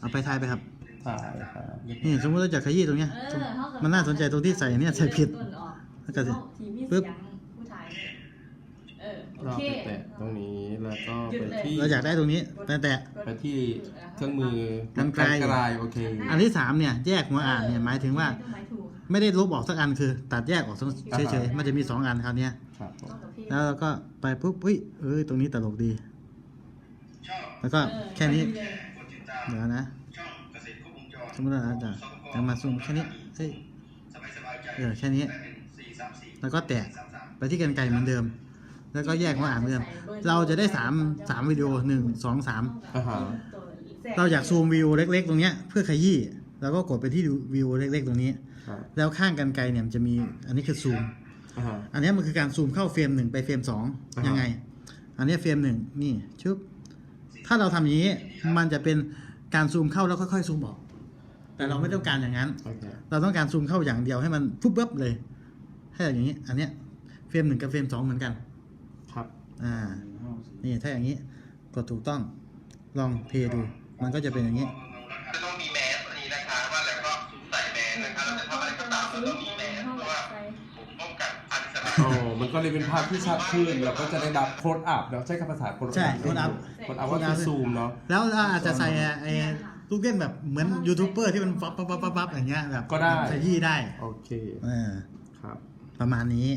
เอาไปทายไปครับถ่ายครับ นี่สมมติเราจะขยี้ตรงเนี้ยเออเขาก็มันน่าสนใจตรงที่ใส่เนี่ยใส่ผิดต้นออกแล้วก็สิทีมีปึ๊เสียบงผู้ชายเออโอเราเค ไปแตะตรงนี้แล้วก็หยุดไปเลยที่เราอยากได้ตรงนี้ แต่แต่ ไปที่เครื่องมือกรรไกรรโอเคอันที่สามเนี่ยแยกหัวอ่านเนี่ยหมายถึงว่าหมายถูกไม่ได้ลบออกสักอันคือ ตัดแยกออกเฉยๆ มันจะมีสองอันคราวเนี้ย ครับผมต้องกับพี่แล้วเราก็ไปปุ๊บอุ้ยเอ้ยตรงนี้ตลกดี แล้วก็แค่นี้ เดี๋ยวนะสมมติว่าเราจะจะมาซูมแค่นี้เฮ้ยเออแค่นี้ แล้วก็แตะไปที่กันไกลเหมือนเดิม แล้วก็แยกหัวอ่านเหมือนเดิม เราจะได้สามสามวิดีโอหนึ่งสองสามอ่าฮะเราอยากซูมวิวเล็ก ๆ ตรงเนี้ยเพื่อขยี้เราก็กดไปที่วิวเล็ก ๆ ตรงนี้ ครับแล้วข้างกันไกลเนี่ยมันจะมีอันนี้คือซูม อ่าฮะ อันนี้มันคือการซูมเข้าเฟรมหนึ่งไปเฟรมสองอ่าฮะ ยังไง อันนี้เฟรมหนึ่งนี่ชึบถ้าเราทำอย่างนี้มันจะเป็น การซูมเข้าแล้วค่อยๆซูมออก แต่เราไม่ต้องการอย่างนั้นโอเคเราต้องการซูมเข้าอย่างเดียวให้มันปุ๊บปั๊บเลย ให้อย่างนี้ อันเนี้ยเฟรมหนึ่งกับเฟรมสองเหมือนกัน ครับ อ่า นี่ถ้าอย่างนี้กดถูกต้อง ลองเพย์ดู มันก็จะเป็นอย่างนี้จะต้องมีแมสอันนี้นะคะว่าแล้วก็ใส่แมสนะคะเราจะทำอะไรก็ตามเราต้องมี โอ้มันก็เลยเป็นภาพที่ชัดขึ้นเราก็จะได้รับโค้ดอัพเราใช้คำภาษาโค้ดอัพใช่ close up โค้ดอัพก็คือซูมเนาะ แล้วเราอาจจะใส่ไอ้ลูกเล่นแบบเหมือนยูทูบเบอร์ที่มันปั๊บปั๊บปั๊บปั๊บอย่างเงี้ยแบบก็ได้ขยี้ได้โอเคเออครับ ประมาณนี้